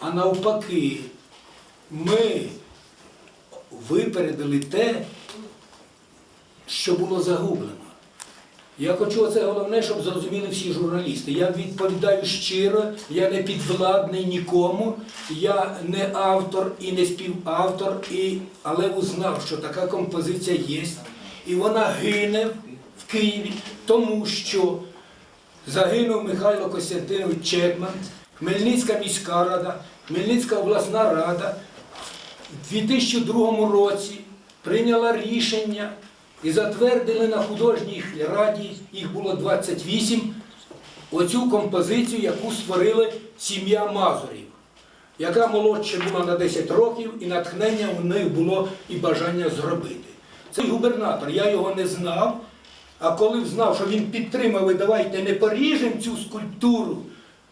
А навпаки, ми випередили те, що було загублено. Я хочу це головне, щоб зрозуміли всі журналісти. Я відповідаю щиро, я не підвладний нікому, я не автор і не співавтор, і, але узнав, що така композиція є, і вона гине в Києві, тому що загинув Михайло Костянтинович Чекман, Хмельницька міська рада, Хмельницька обласна рада в 2002 році прийняла рішення і затвердили на художній раді, їх було 28, оцю композицію, яку створили сім'я Мазурів, яка молодша була на 10 років, і натхнення у них було і бажання зробити. Цей губернатор, я його не знав, а коли знав, що він підтримав, і давайте не поріжемо цю скульптуру,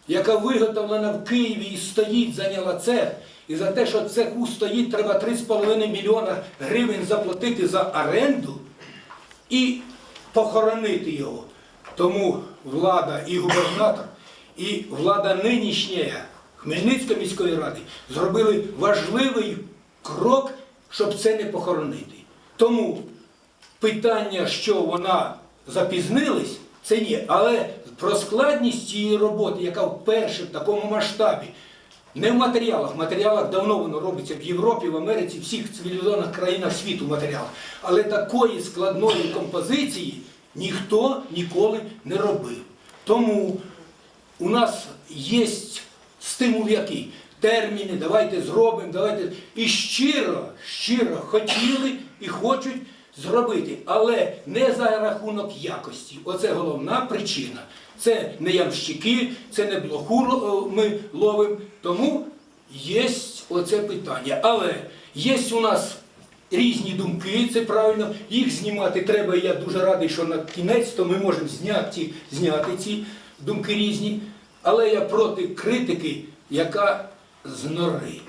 яка виготовлена в Києві і стоїть, зайняла цех. І за те, що цеху стоїть, треба 3,5 мільйона гривень заплатити за оренду і похоронити його. Тому влада і губернатор, і влада нинішня Хмельницької міської ради зробили важливий крок, щоб це не похоронити. Тому питання, що вона запізнилась, це є. Але про складність цієї роботи, яка вперше в такому масштабі, не в матеріалах, в матеріалах давно воно робиться в Європі, в Америці, в всіх цивілізованих країнах світу в матеріалах. Але такої складної композиції ніхто ніколи не робив. Тому у нас є стимул який? Терміни, давайте зробимо, давайте. І щиро, щиро хотіли і хочуть зробити, але не за рахунок якості. Оце головна причина. Це не ямщики, це не блоху ми ловимо. Тому є оце питання. Але є у нас різні думки, це правильно. Їх знімати треба. і Я дуже радий, що на кінець то ми можемо зняти, зняти ці думки різні. Але я проти критики, яка з нори.